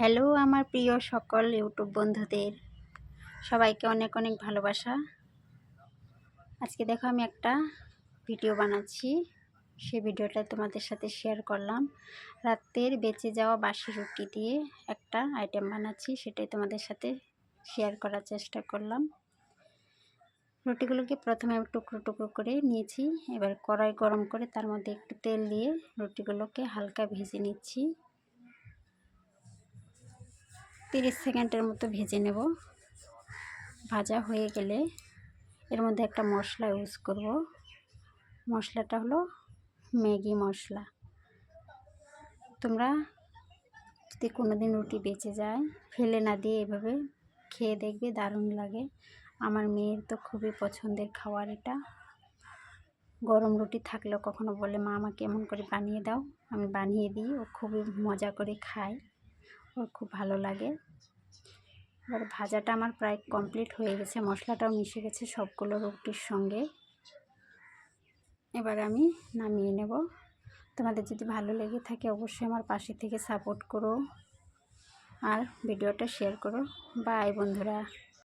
Hello, আমার প্রিয় সকল ইউটিউব বন্ধুদের। সবাইকে অনেক অনেক ভালোবাসা। আজকে দেখো আমি একটা ভিডিও বানাচ্ছি। সেই ভিডিওটা তোমাদের সাথে শেয়ার করলাম। রাতের বেঁচে যাওয়া বাসি রুটি দিয়ে একটা আইটেম বানাচ্ছি, সেটাই তোমাদের সাথে শেয়ার করার চেষ্টা করলাম। রুটিগুলোকে প্রথমে টুকরো টুকরো করে নিয়েছি। এবার কড়াই গরম করে তার মধ্যে একটু তেল দিয়ে রুটিগুলোকে হালকা ভেজে নিচ্ছি। তিরিশ সেকেন্ডের মতো ভেজে নেব। ভাজা হয়ে গেলে এর মধ্যে একটা মশলা ইউজ করব। মশলাটা হলো ম্যাগি মশলা। তোমরা যদি কোনো দিন রুটি বেঁচে যায়, ফেলে না দিয়ে এভাবে খেয়ে দেখবে, দারুণ লাগে। আমার মেয়ের তো খুবই পছন্দের খাবার এটা। গরম রুটি থাকলেও কখনো বলে, মা, আমাকে এমন করে বানিয়ে দাও, আমি বানিয়ে দিই। ও খুবই মজা করে খায়। ওর খুব ভালো লাগে। এবার ভাজাটা আমার প্রায় কমপ্লিট হয়ে গেছে। মশলাটাও মিশে গেছে সবগুলো রুটির সঙ্গে। এবার আমি নামিয়ে নেব। তোমাদের যদি ভালো লেগে থাকে অবশ্যই আমার পাশে থেকে সাপোর্ট করো। আর ভিডিওটা শেয়ার করো। বাই বন্ধুরা।